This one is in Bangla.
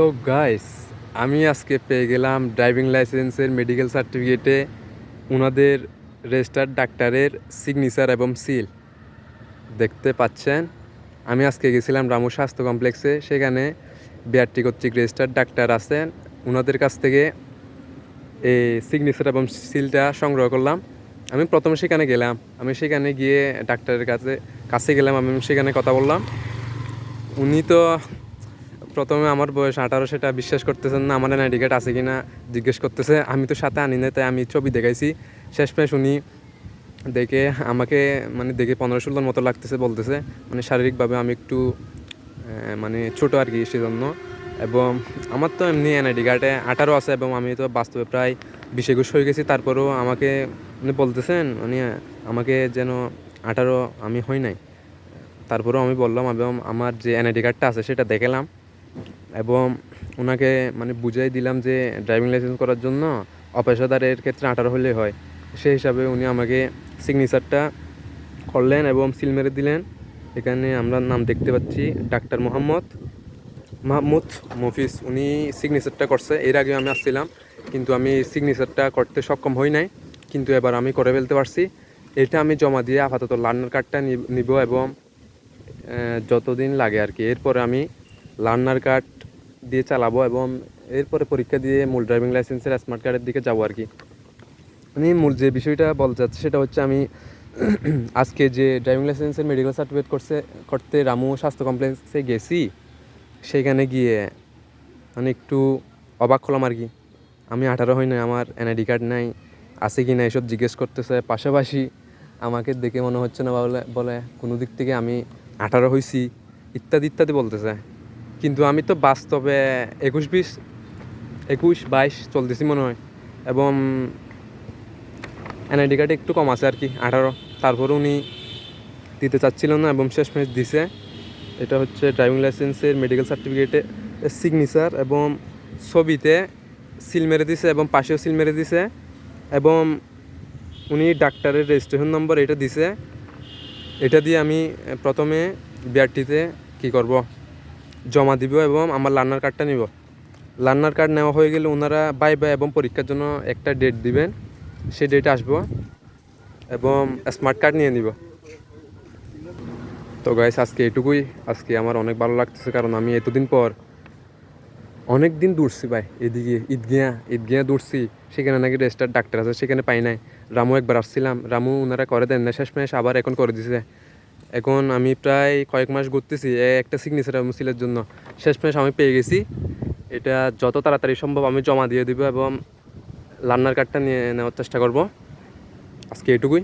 তো গাইস আমি আজকে পেয়ে গেলাম ড্রাইভিং লাইসেন্সের মেডিকেল সার্টিফিকেটে ওনাদের রেজিস্টার্ড ডাক্তারের সিগনেচার এবং সিল দেখতে পাচ্ছেন, আমি আজকে গেছিলাম রামু স্বাস্থ্য কমপ্লেক্সে সেখানে বিআরটি কর্তৃক রেজিস্টার্ড ডাক্তার আছেন। ওনাদের কাছ থেকে এই সিগনেচার এবং সিলটা সংগ্রহ করলাম। আমি প্রথমে সেখানে গেলাম, আমি সেখানে গিয়ে ডাক্তারের কাছে কাছে গেলাম, আমি সেখানে কথা বললাম। উনি তো প্রথমে আমার বয়স আঠারো, সেটা বিশ্বাস করতেছেন না, আমার আইডি কার্ড আছে কিনা জিজ্ঞেস করতেছে। আমি তো সাথে আনি না তাই আমি ছবি দেখাইছি। শেষমেশ শুনি দেখে আমাকে মানে দেখে পনেরো ষোলোর মতো লাগতেছে, বলতেছে। মানে শারীরিকভাবে আমি একটু মানে ছোট আর কি সেজন্য। এবং আমার তো এমনি এনআইডি কার্ডে আঠারো আছে এবং আমি তো বাস্তবে প্রায় বিশ একুশ হয়ে গেছি। তারপরেও আমাকে, উনি বলতেছেন মানে আমাকে যেন আঠারো আমি হই নাই। তারপরেও আমি বললাম এবং আমার যে এনআইডি কার্ডটা আছে সেটা দেখালাম এবং ওনাকে মানে বুঝাই দিলাম যে ড্রাইভিং লাইসেন্স করার জন্য অপেশাদারের ক্ষেত্রে আঠারো হলে হয়। সেই হিসাবে উনি আমাকে সিগনেচারটা করলেন এবং সিল মেরে দিলেন। এখানে আমরা নাম দেখতে পাচ্ছি ডাক্তার মোহাম্মদ মাহমুদ মফিজ। উনি সিগনেচারটা করছে। এর আগে আমি আসছিলাম, কিন্তু আমি সিগনেচারটা করতে সক্ষম হই নাই। কিন্তু এবার আমি করে ফেলতে পারছি। এটা আমি জমা দিয়ে আপাতত লার্নার কার্ডটা নিব এবং যতদিন লাগে আর কি। এরপরে আমি লার্নার কার্ড দিয়ে চালাবো এবং এরপরে পরীক্ষা দিয়ে মূল ড্রাইভিং লাইসেন্সের স্মার্ট কার্ডের দিকে যাব আর কি। আমি মূল যে বিষয়টা বলতে চাচ্ছি সেটা হচ্ছে আমি আজকে যে ড্রাইভিং লাইসেন্সের মেডিকেল সার্টিফিকেট করছে, করতে রামু স্বাস্থ্য কমপ্লেক্সে গেছি সেখানে গিয়ে মানে একটু অবাক হলাম আর কি। আমি আঠারো হই না আমার এনআইডি কার্ড নাই, আছে কি না এসব জিজ্ঞেস করতেছে। পাশাপাশি আমাকে দেখে মনে হচ্ছে না বলে বলে কোনো দিক থেকে আমি আঠারো হয়েছি ইত্যাদি ইত্যাদি বলতেছে। কিন্তু আমি তো বাস্তবে একুশ বিশ, একুশ, বাইশ চলতেছি মনে হয়। এবং এনআইডি কার্ডে একটু কম আছে আর কি, আঠারো। তারপরে উনি দিতে চাচ্ছিল না এবং শেষমেশ দিছে। এটা হচ্ছে ড্রাইভিং লাইসেন্সের মেডিকেল সার্টিফিকেটে সিগনেচার এবং ছবিতে সিল মেরে দিছে এবং পাশেও সিল মেরে দিছে এবং উনি ডাক্তারের রেজিস্ট্রেশন নম্বর এটা দিছে। এটা দিয়ে আমি প্রথমে বিআরটিতে কি করব? জমা দিব এবং আমার লার্নার কার্ডটা নিব। লার্নার কার্ড নেওয়া হয়ে গেলে ওনারা বাই বাই এবং পরীক্ষার জন্য একটা ডেট দিবেন। সেই ডেটে আসব এবং স্মার্ট কার্ড নিয়ে নিব। তো গাইস আজকে এটুকুই। আজকে আমার অনেক ভালো লাগতেছে কারণ আমি এতদিন পর অনেক দিন দৌড়ছি ভাই। এদিকে ঈদগিয়া ঈদগিয়া দৌড়ছি। সেখানে নাকি রেজিস্টার ডাক্তার আছে, সেখানে পাই নাই। রামু একবার আসছিলাম। রামু ওনারা করে দেন না শেষমেশ আবার এখন করে দিছে। এখন আমি প্রায় কয়েক মাস ঘুরতেছি একটা সিগনেচার সিলের জন্য। শেষমেশ আমি পেয়ে গেছি। এটা যত তাড়াতাড়ি সম্ভব আমি জমা দিয়ে দিব এবং লান্নার কার্ডটা নিয়ে নেওয়ার চেষ্টা করব। আজকে এটুকুই।